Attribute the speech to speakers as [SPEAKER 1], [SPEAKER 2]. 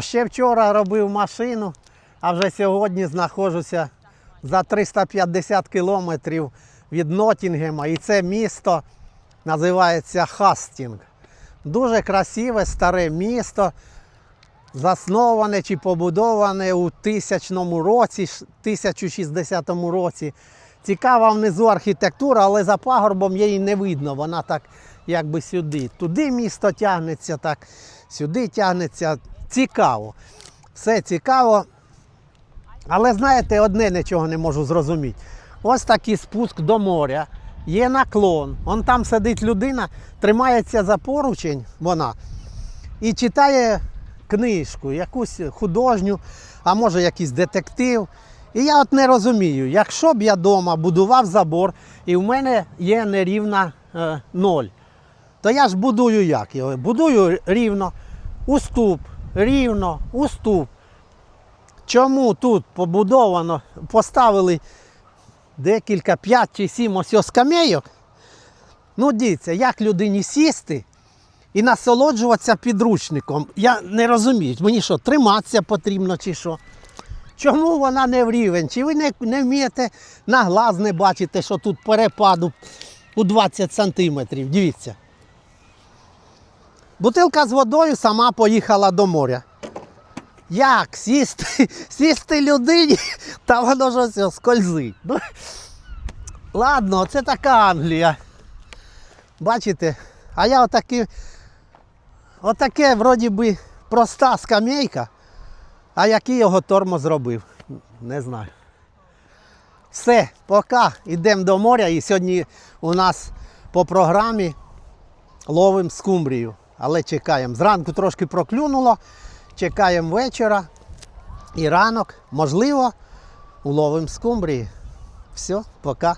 [SPEAKER 1] Ще вчора робив машину, а вже сьогодні знаходжуся за 350 кілометрів від Нотінгема. І це місто називається Хастінг. Дуже красиве старе місто, засноване чи побудоване у 1000 році, 1060 році. Цікава внизу архітектура, але за пагорбом її не видно. Вона так якби сюди. Туди місто тягнеться, так, сюди тягнеться. Цікаво. Все цікаво. Але знаєте, одне нічого не можу зрозуміти. Ось такий спуск до моря. Є наклон. Он там сидить людина, тримається за поручень вона і читає книжку, якусь художню, а може якийсь детектив. І я от не розумію, якщо б я вдома будував забор і в мене є нерівна е, ноль, то я ж будую як його? Будую рівно, уступ, рівно, уступ. Чому тут побудовано, поставили декілька, п'ять чи сім ось ось скамейок? Ну, дивіться, як людині сісти і насолоджуватися підручником. Я не розумію, мені що, триматися потрібно чи що? Чому вона не в рівень? Чи ви не, не вмієте на глаз не бачите, що тут перепаду у 20 сантиметрів? Дивіться. Бутилка з водою сама поїхала до моря. Як сісти, сісти людині, та воно ж ось скользить. Ну, ладно, це така Англія. Бачите? А я отакі, отаке, вроді би, проста скамейка. А який його тормоз зробив? Не знаю. Все, поки йдемо до моря. І сьогодні у нас по програмі ловимо скумбрію. Але чекаємо. Зранку трошки проклюнуло, чекаємо вечора і ранок. Можливо, уловимо скумбрії. Все, пока.